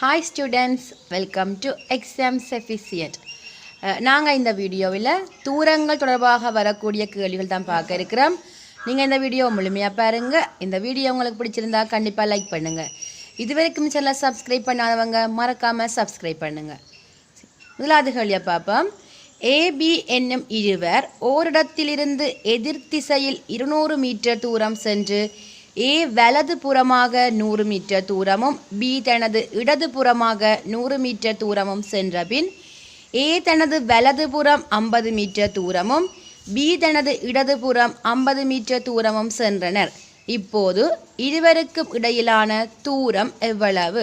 Hi students welcome to exam sufficient நாங்கள் இந்த வீடியோவில் தூரங்கள் தொடர்பாக வரக்கூடிய கேள்விகள் தான் பார்க்க இருக்கிறோம். நீங்கள் இந்த வீடியோ முழுமையாக பாருங்கள் இந்த வீடியோ உங்களுக்கு பிடிச்சிருந்தா கண்டிப்பாக லைக் பண்ணுங்கள் இது வரைக்கும் சில சப்ஸ்கிரைப் பண்ணாதவங்க மறக்காமல் சப்ஸ்கிரைப் பண்ணுங்கள் முதலாவது கேள்வியை பார்ப்போம். ஏபி என்னும் இருவர் ஓரிடத்திலிருந்து எதிர் திசையில் இருநூறு மீட்டர் தூரம் சென்று ஏ வலது புறமாக நூறு மீட்டர் தூரமும் பி தனது இடது புறமாக நூறு மீட்டர் தூரமும் சென்றபின் ஏ தனது வலது புறம் ஐம்பது மீட்டர் தூரமும் பி தனது இடதுபுறம் ஐம்பது மீட்டர் தூரமும் சென்றனர். இப்போது இருவருக்கும் இடையிலான தூரம் எவ்வளவு?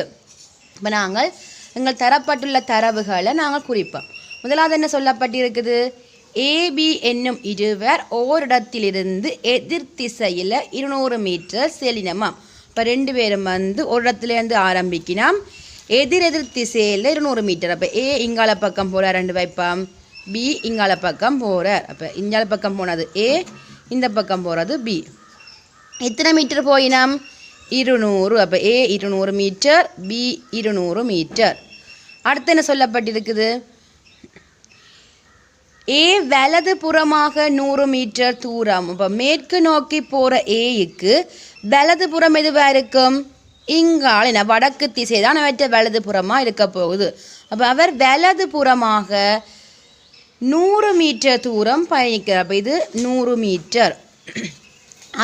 இப்போ நாங்கள் எங்கள் தரப்பட்டுள்ள தரவுகளை நாங்கள் குறிப்போம். முதலாவது என்ன சொல்லப்பட்டிருக்குது? ஏபி என்னும் இருவர் ஓரிடத்திலிருந்து எதிர் திசையில் இருநூறு மீட்டர் செல்லினமாம். இப்போ ரெண்டு பேரும் வந்து ஒரு இடத்துலேருந்து ஆரம்பிக்கினோம். எதிர் எதிர் திசையில் இருநூறு மீட்டர். அப்போ ஏ இங்கால பக்கம் போகிறார் ரெண்டு வைப்பாம். பி இங்கால பக்கம் போகிறார் அப்போ இங்கால பக்கம் போனது ஏ இந்த பக்கம் போகிறது பி. எத்தனை மீட்டர் போயினாம்? இருநூறு. அப்போ ஏ இருநூறு மீட்டர் பி இருநூறு மீட்டர். அடுத்து என்ன சொல்லப்பட்டிருக்குது? ஏ வலது புறமாக நூறு மீட்டர் தூரம். இப்போ மேற்கு நோக்கி போகிற ஏக்கு வலது புறம் எதுவாக இருக்கும்? இங்கால என்ன வடக்கு திசை தான் அவற்றை வலது புறமாக இருக்க போகுது. அப்போ அவர் வலது புறமாக நூறு மீட்டர் தூரம் பயணிக்கிறார். அப்போ இது நூறு மீட்டர்.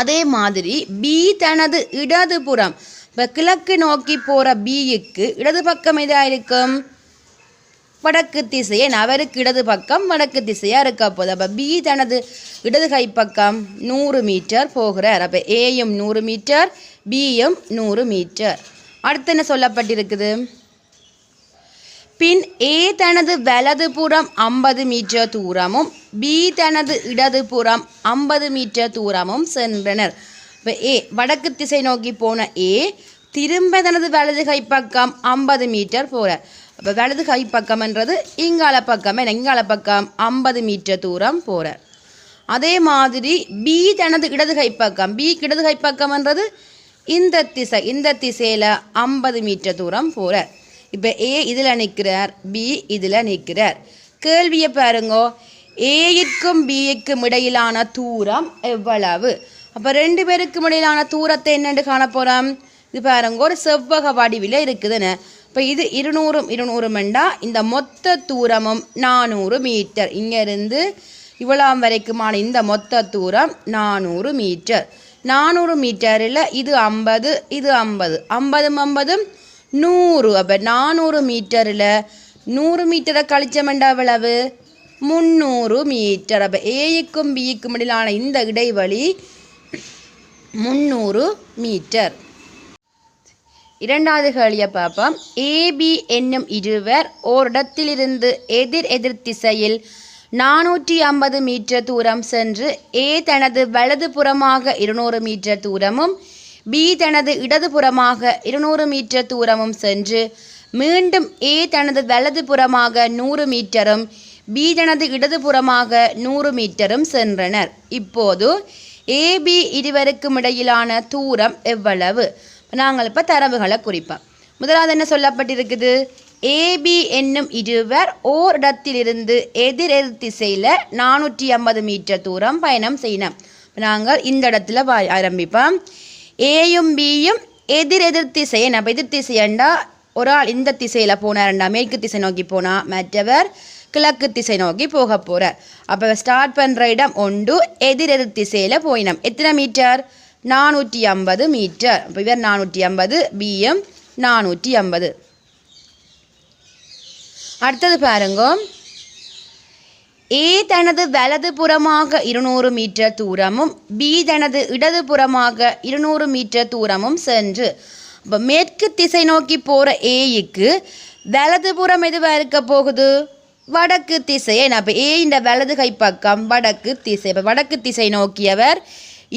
அதே மாதிரி பி தனது இடதுபுறம் இப்போ கிழக்கு நோக்கி போகிற பியுக்கு இடது பக்கம் எதாக இருக்கும்? வடக்கு திசையை அவருக்கு இடது பக்கம் வடக்கு திசையாக இருக்க போகுது. அப்போ பி தனது இடது கை பக்கம் நூறு மீட்டர் போகிறார். அப்போ ஏயும் நூறு மீட்டர் பியும் நூறு மீட்டர். அடுத்து என்ன சொல்லப்பட்டிருக்குது? பின் ஏ தனது வலதுபுறம் ஐம்பது மீட்டர் தூரமும் பி தனது இடதுபுறம் ஐம்பது மீட்டர் தூரமும் சென்றனர். இப்போ ஏ வடக்கு திசை நோக்கி போன ஏ திரும்ப தனது வலது கை பக்கம் ஐம்பது மீட்டர் போகிறார் அப்போ வலது கை பக்கம்ன்றது இங்கால பக்கம். என்ன? இங்கால பக்கம். ஐம்பது மீட்டர் தூரம் போகிறார் அதே மாதிரி பி தனது இடது கை பக்கம். பி இடது கை பக்கம்ன்றது இந்த திசை. இந்த திசையில் ஐம்பது மீட்டர் தூரம் போகிறார் இப்போ ஏ இதில் நிற்கிறார் பி இதில் நிற்கிறார் கேள்வியை பாருங்கோ. ஏயிற்கும் பிஇக்கும் இடையிலான தூரம் எவ்வளவு? அப்போ ரெண்டு பேருக்கும் இடையிலான தூரத்தை என்னென்று காண போகிறோம் இது பாருங்க ஒரு செவ்வக வடிவில் இருக்குதுன்னு. இப்போ இது இருநூறும் இருநூறும் இருநூறுமெண்டா இந்த மொத்த தூரமும் நானூறு மீட்டர். இங்கேருந்து இவ்வளவு வரைக்குமான இந்த மொத்த தூரம் நானூறு மீட்டர். நானூறு மீட்டரில் இது ஐம்பது இது ஐம்பது. ஐம்பதும் ஐம்பதும் நூறு. அப்போ நானூறு மீட்டரில் நூறு மீட்டரை கழிச்சமெண்டா எவ்வளவு முந்நூறு மீட்டர். அப்போ ஏயுக்கும் பிக்கும் இடையிலான இந்த இடைவெளி முந்நூறு மீட்டர். இரண்டாவது கேள்வியை பார்ப்போம். ஏபி என்னும் இருவர் ஓரிடத்திலிருந்து எதிர் எதிர் திசையில் நானூற்றி ஐம்பது மீட்டர் தூரம் சென்று ஏ தனது வலது புறமாக இருநூறு மீட்டர் தூரமும் பி தனது இடது புறமாக இருநூறு மீட்டர் தூரமும் சென்று மீண்டும் ஏ தனது வலது புறமாக நூறு மீட்டரும் பி தனது இடது புறமாக நூறு மீட்டரும் சென்றனர். இப்போது ஏபி இருவருக்கும் இடையிலான தூரம் எவ்வளவு? நாங்கள் இப்போ தரவுகளை குறிப்போம். முதலாவது என்ன சொல்லப்பட்டிருக்குது? ஏபி என்னும் இருவர் ஓர் இடத்திலிருந்து எதிர் எதிர் திசையில் நானூற்றி ஐம்பது மீட்டர் தூரம் பயணம் செய்யணும். நாங்கள் இந்த இடத்துல ஆரம்பிப்போம். ஏயும் பியும் எதிர் எதிர் திசை நம்ம எதிர் திசையண்டா ஒரு ஆள் இந்த திசையில் போனார்ண்டா மேற்கு திசை நோக்கி போனால் மற்றவர் கிழக்கு திசை நோக்கி போக போகிறார் அப்போ ஸ்டார்ட் பண்ணுற இடம் ஒன்று எதிர் எதிர் திசையில் போயினோம். எத்தனை மீட்டர் நானூற்றி ஐம்பது மீட்டர். இப்போ இவர் நானூற்றி ஐம்பது பிஎம் நானூற்றி ஐம்பது. அடுத்தது பாருங்க. ஏ தனது வலது புறமாக இருநூறு மீட்டர் தூரமும் பி தனது இடது புறமாக இருநூறு மீட்டர் தூரமும் சென்று இப்போ மேற்கு திசை நோக்கி போகிற ஏயுக்கு வலது புறம் எதுவாக இருக்க போகுது? வடக்கு திசையை. நான் இப்போ ஏ இந்த வலது கை பக்கம் வடக்கு திசை இப்போ வடக்கு திசை நோக்கியவர்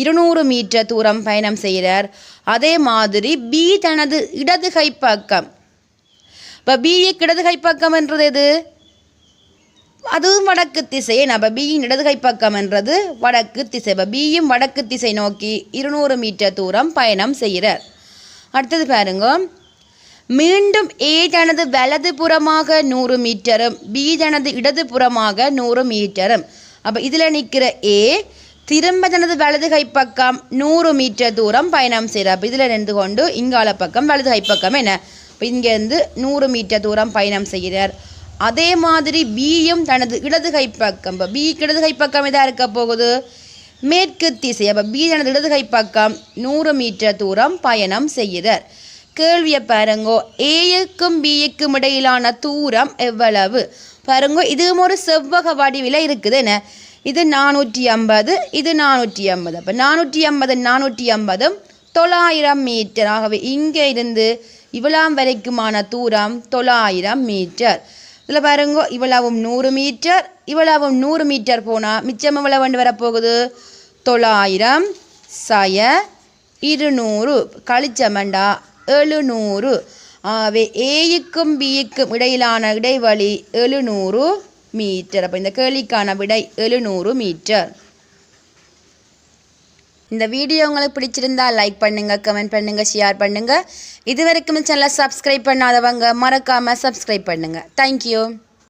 இருநூறு மீட்டர் தூரம் பயணம் செய்கிறார். அதே மாதிரி பி தனது இடது கைப்பக்கம் பக்கம். இப்போ பிக்கு இடது கைப்பக்கம் பக்கம் என்றது எது? அதுவும் வடக்கு திசை. நம்ம பியின் இடது கைப்பக்கம் பக்கம் என்றது வடக்கு திசை. இப்போ பியும் வடக்கு திசை நோக்கி இருநூறு மீட்டர் தூரம் பயணம் செய்கிறார். அடுத்தது பாருங்க. மீண்டும் ஏ தனது வலது புறமாக நூறு மீட்டரும் பி தனது இடது புறமாக நூறு மீட்டரும். அப்போ இதில் நிற்கிற ஏ திரும்ப தனது வலது கைப்பக்கம் நூறு மீட்டர் தூரம் பயணம் செய்கிறார் அப்போ இதில் நின்று கொண்டு இங்கால பக்கம் வலது கைப்பக்கம் என்ன? இப்போ இங்கேருந்து நூறு மீட்டர் தூரம் பயணம் செய்கிறார். அதே மாதிரி பியும் தனது இடது கைப்பக்கம் இப்போ பி இடது கைப்பக்கம் இதாக இருக்க போகுது? மேற்கு திசை அப்போ பி தனது இடது கைப்பக்கம் நூறு மீட்டர் தூரம் பயணம் செய்கிறார். கேள்வியை பாருங்கோ ஏயுக்கும் பியுக்கும் இடையிலான தூரம் எவ்வளவு? பாருங்கோ இதுவும் ஒரு செவ்வக வடிவில் இருக்குது என்ன? இது நானூற்றி ஐம்பது இது நானூற்றி ஐம்பது. அப்போ நானூற்றி ஐம்பது நானூற்றி ஐம்பதும் தொள்ளாயிரம் மீட்டர். ஆகவே இங்கே இருந்து இவ்வளாம் வரைக்குமான தூரம் தொள்ளாயிரம் மீட்டர். இதில் பாருங்க இவ்வளவும் நூறு மீட்டர் இவ்வளவும் நூறு மீட்டர் போனால் மிச்சம் இவ்வளவு வேண்டு வரப்போகுது? தொள்ளாயிரம் சய இருநூறு. கழிச்சமண்டா எழுநூறு. ஆகவே ஏயுக்கும் பியுக்கும் இடையிலான இடைவெளி எழுநூறு. மீட்டர். அப்போ இந்த கேள்விக்கான விடை எழுநூறு மீட்டர். இந்த வீடியோ உங்களுக்கு பிடிச்சிருந்தா லைக் பண்ணுங்கள் கமெண்ட் பண்ணுங்கள் ஷேர் பண்ணுங்கள் இது வரைக்கும் சேனலை சப்ஸ்கிரைப் பண்ணாதவங்க மறக்காமல் சப்ஸ்கிரைப் பண்ணுங்கள் தேங்க்யூ